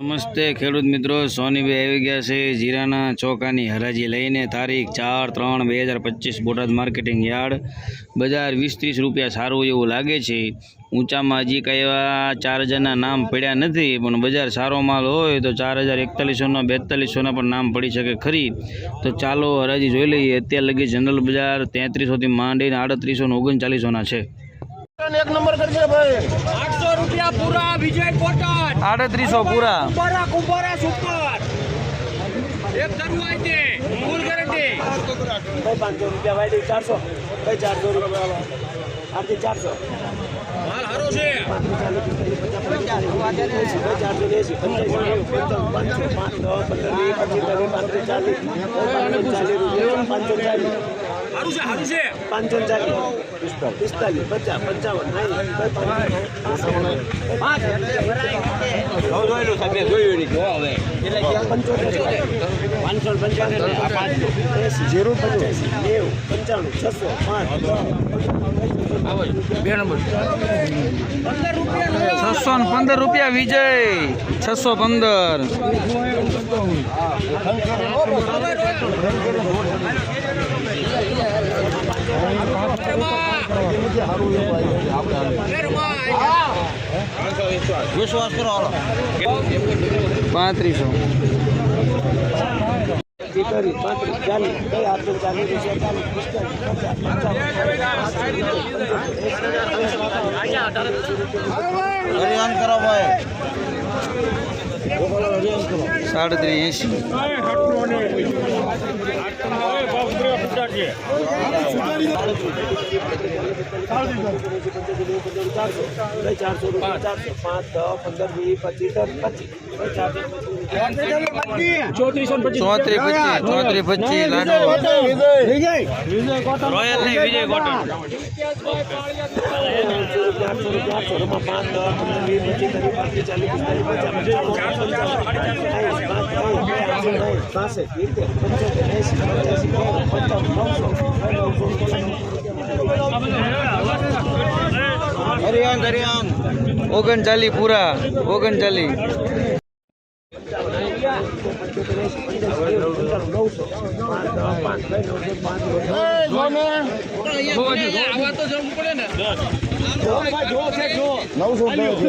નમસ્તે ખેડૂત મિત્રો સોનીભાઈ આવી ગયા છે જીરાના ચોકાની હરાજી લઈને. તારીખ ચાર ત્રણ બે હજાર પચીસ બોટાદ માર્કેટિંગ યાર્ડ. બજાર વીસ ત્રીસ રૂપિયા સારું એવું લાગે છે. ઊંચામાં હજી કાંઈ એવા ચાર હજારના નામ પડ્યા નથી પણ બજાર સારો માલ હોય તો ચાર હજાર એકતાલીસોના બેતાલીસોના પણ નામ પડી શકે ખરી. તો ચાલો હરાજી જોઈ લઈએ. અત્યાર લગી જનરલ બજાર તેત્રીસોથી માંડીને આડત્રીસો ને ઓગણચાલીસોના છે. એક નંબર કરજે ભાઈ. આઠસો રૂપિયા પૂરા વિજય કોટન આડત્રીસો પૂરા. કુંભારા કુંભારા સુપર. એક શરૂઆત છે. Full guarantee. ભાઈ પાંચસો રૂપિયા ભાઈ ચારસો. ભાઈ ચારસો રૂપિયા આરતી ચારસો. હાલ હારો છે. પંચાસી ચાલીસ પિસ્તાલીસ પચાસ પંચાવન પાંચસો પંચાવન ઝીરો પંચ્યાસી નેવું પંચાણું છસો પાંચ. છસો ને પંદર રૂપિયા વિજય. છસો પંદર. વિશ્વાસ કરો પાંત્રીસો. પાંત્રીસ પાંત્રીસ ચાલીસ કઈ આપજો ચાલીસ રૂપિયા ચાલીસ પિસ્તાલીસ કરો ભાઈ સાડત્રીસ એંશી ચારસો રૂપિયા ચારસો પાંચ દસ પંદર વીસ પચીસ પચીસ ચારસો ચોત્રીસો ચોત્રીસ પચીસ ચોત્રીસ પચીસ લાડો રોયલ નહીં વિજય કોટન આઠસો રૂપિયા આઠસો રૂપિયા આઠસો રૂપિયા પાંચ દસ પંદર વીસ પચીસ ત્રીસ પાંત્રીસ ચાલીસ પિસ્તાલીસ પચાસ પાસઠ સિત્તેર પંચોતેર એંસી પંચ્યાસી પંચાવન નવસો હરિયાણ હરિયાણ ઓગણચાલીસ પૂરા ઓગણચાલીસ નવસો નવસો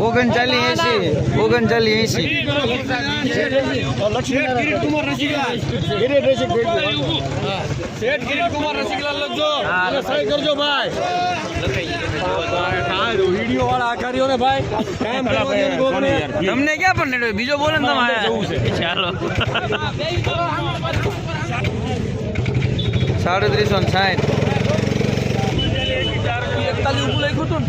ઓગણચાલીસ એંસી ઓગણચાલીસ એંસી શેઠ કિરીટકુમાર લખજો સહી કરજો ભાઈ. વીડિયો વાળા આકારીઓ ને ભાઈ તમને ક્યાં પણ નેડો બીજો બોલે ને તમારે ચાલો. સાડત્રીસો ને સાઠ એકતાલીસ લખ્યું હતું ને.